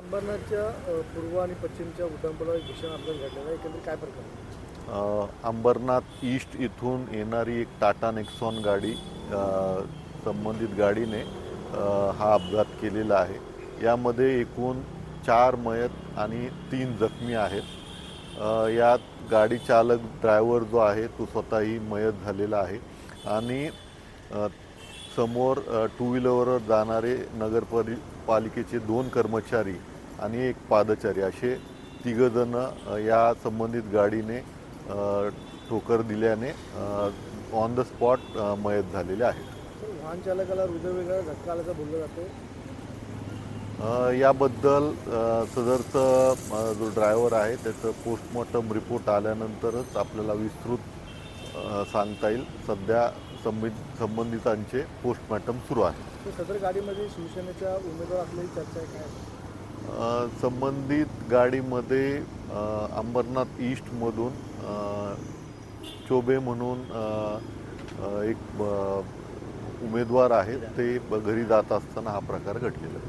अंबरनाथच्या पूर्व आणि पश्चिमच्या उड्डाणपुलावर एक भीषण अपघात घडलेला आहे. एकंदरीत काय प्रकार अंबरनाथ ईस्ट इथून येणारी एक टाटा नेक्सॉन गाडी संबंधित गाडीने हा अपघात केलेला आहे. यामध्ये एकूण चार मयत आणि तीन जखमी आहेत. यात गाडी चालक ड्रायव्हर जो आहे तो स्वतःही मयत झालेला आहे. आणि समोर टू व्हीलरवर जाणारे नगरपरि पालिकेचे दोन कर्मचारी आणि एक पादचारी असे तिघजण या संबंधित गाडीने ठोकर दिल्याने ऑन द स्पॉट मयत झालेले आहेत. तर वाहन चालकाला हृदयवेगळा झटका आल्याचं बोललं जातं. अ, याबद्दल सदरचं जो ड्रायव्हर आहे त्याचं पोस्टमॉर्टम रिपोर्ट आल्यानंतरच आपल्याला विस्तृत सांगता येईल. सध्या संबंधित संबंधितांचे पोस्टमॉर्टम सुरू आहे. सदर गाडीमध्ये शिवसेनेच्या उमेदवार असलेली चर्चा आहे काय संबंधित गाडीमध्ये अंबरनाथ ईस्टमधून चोबे म्हणून एक उमेदवार आहेत ते घरी जात असताना हा प्रकार घडलेला आहे.